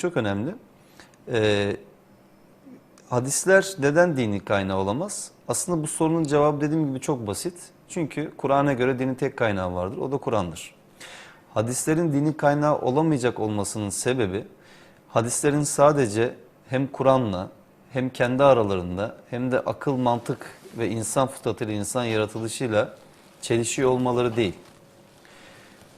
çok önemli. Ee, hadisler neden dini kaynağı olamaz? Aslında bu sorunun cevabı dediğim gibi çok basit. Çünkü Kur'an'a göre dinin tek kaynağı vardır. O da Kur'an'dır. Hadislerin dini kaynağı olamayacak olmasının sebebi hadislerin sadece hem Kur'an'la hem kendi aralarında hem de akıl, mantık ve insan fıtratıyla, insan yaratılışıyla çelişiyor olmaları değil.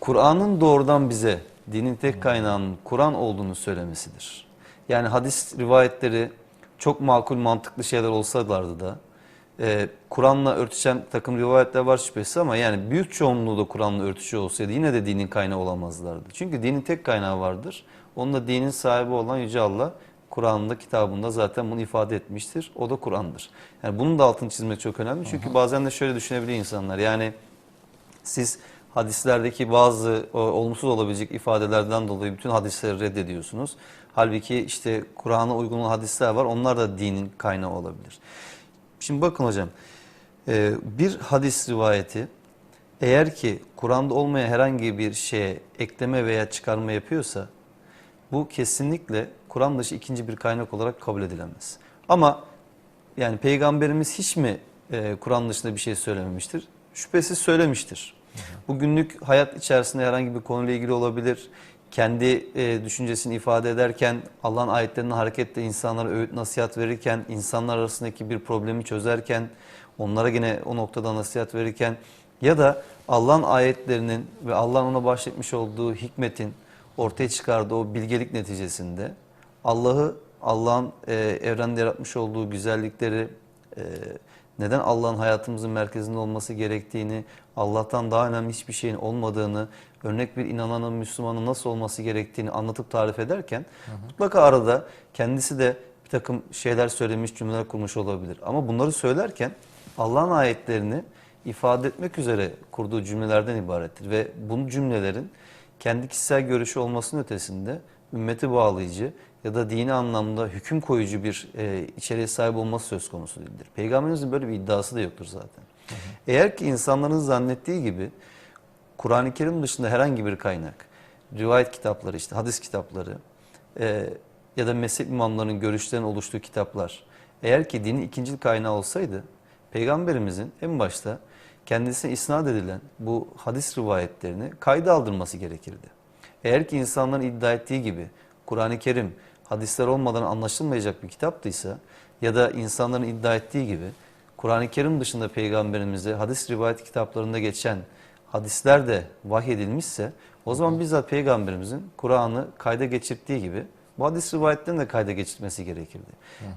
Kur'an'ın doğrudan bize dinin tek kaynağının Kur'an olduğunu söylemesidir. Yani hadis rivayetleri çok makul mantıklı şeyler olsalardı da e, Kur'an'la örtüşen takım rivayetler var şüphesiz ama yani büyük çoğunluğu da Kur'an'la örtüşüyor olsaydı yine de dinin kaynağı olamazlardı. Çünkü dinin tek kaynağı vardır. Onun da dinin sahibi olan Yüce Allah Kur'an'ında kitabında zaten bunu ifade etmiştir. O da Kur'an'dır. Yani bunun da altını çizmek çok önemli. Çünkü bazen de şöyle düşünebiliyor insanlar. Yani siz hadislerdeki bazı o, olumsuz olabilecek ifadelerden dolayı bütün hadisleri reddediyorsunuz. Halbuki işte Kur'an'a uygun hadisler var. Onlar da dinin kaynağı olabilir. Şimdi bakın hocam. e, Bir hadis rivayeti eğer ki Kur'an'da olmayan herhangi bir şeye ekleme veya çıkarma yapıyorsa bu kesinlikle Kur'an dışı ikinci bir kaynak olarak kabul edilemez. Ama yani peygamberimiz hiç mi e, Kur'an dışında bir şey söylememiştir? Şüphesiz söylemiştir. Bu günlük hayat içerisinde herhangi bir konuyla ilgili olabilir. Kendi e, düşüncesini ifade ederken, Allah'ın ayetlerinden hareketle insanlara öğüt nasihat verirken, insanlar arasındaki bir problemi çözerken, onlara yine o noktada nasihat verirken ya da Allah'ın ayetlerinin ve Allah'ın ona bahşetmiş olduğu hikmetin ortaya çıkardığı o bilgelik neticesinde Allah'ı, Allah'ın e, evrende yaratmış olduğu güzellikleri, e, neden Allah'ın hayatımızın merkezinde olması gerektiğini, Allah'tan daha önemli hiçbir şeyin olmadığını, örnek bir inananın, Müslümanın nasıl olması gerektiğini anlatıp tarif ederken mutlaka arada kendisi de bir takım şeyler söylemiş, cümleler kurmuş olabilir. Ama bunları söylerken Allah'ın ayetlerini ifade etmek üzere kurduğu cümlelerden ibarettir. Ve bu cümlelerin kendi kişisel görüşü olmasının ötesinde ümmeti bağlayıcı ya da dini anlamda hüküm koyucu bir e, içeriğe sahip olması söz konusu değildir. Peygamberimizin böyle bir iddiası da yoktur zaten. Eğer ki insanların zannettiği gibi Kur'an-ı Kerim dışında herhangi bir kaynak, rivayet kitapları işte hadis kitapları e, ya da mezhep imamlarının görüşlerinin oluştuğu kitaplar eğer ki dinin ikinci kaynağı olsaydı Peygamberimizin en başta kendisine isnat edilen bu hadis rivayetlerini kayda aldırması gerekirdi. Eğer ki insanların iddia ettiği gibi Kur'an-ı Kerim hadisler olmadan anlaşılmayacak bir kitaptıysa ya da insanların iddia ettiği gibi Kur'an-ı Kerim dışında peygamberimize hadis rivayet kitaplarında geçen hadisler de vahyedilmişse o zaman bizzat peygamberimizin Kur'an'ı kayda geçirdiği gibi bu hadis rivayetlerini de kayda geçirmesi gerekirdi.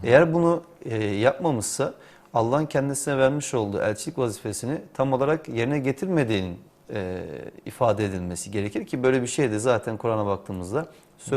Eğer bunu e, yapmamışsa Allah'ın kendisine vermiş olduğu elçilik vazifesini tam olarak yerine getirmediğinin e, ifade edilmesi gerekir ki böyle bir şey de zaten Kur'an'a baktığımızda söz